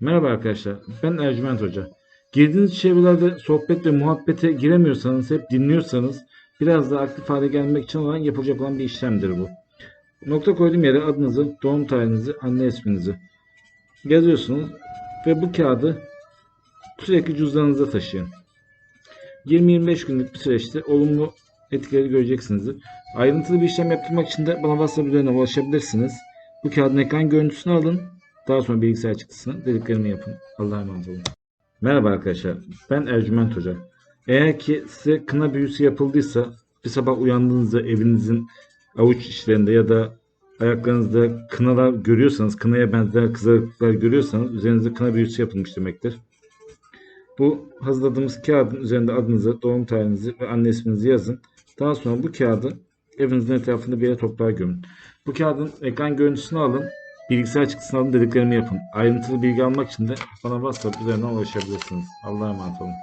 Merhaba arkadaşlar, ben Ercüment Hoca. Girdiğiniz çevrelerde sohbet ve muhabbete giremiyorsanız, hep dinliyorsanız biraz daha aktif hale gelmek için olan yapılacak olan bir işlemdir bu. Nokta koyduğum yere adınızı, doğum tarihinizi, anne isminizi yazıyorsunuz ve bu kağıdı sürekli cüzdanınıza taşıyın. 20-25 günlük bir süreçte olumlu etkileri göreceksinizdir. Ayrıntılı bir işlem yaptırmak için de bana WhatsApp üzerinden ulaşabilirsiniz. Bu kağıdın ekran görüntüsünü alın. Daha sonra bilgisayar çıktısını dediklerimi yapın. Allah'a emanet olun. Merhaba arkadaşlar. Ben Ercüment Hoca. Eğer ki size kına büyüsü yapıldıysa bir sabah uyandığınızda evinizin avuç içlerinde ya da ayaklarınızda kınalar görüyorsanız, kınaya benzer kızarıklıklar görüyorsanız üzerinizde kına büyüsü yapılmış demektir. Bu hazırladığımız kağıdın üzerinde adınızı, doğum tarihinizi ve anne isminizi yazın. Daha sonra bu kağıdı evinizin etrafında bir yere toprağa gömün. Bu kağıdın ekran görüntüsünü alın. Bilgisayar çıktısını alın dediklerimi yapın. Ayrıntılı bilgi almak için de bana WhatsApp üzerinden ulaşabilirsiniz. Allah'a emanet olun.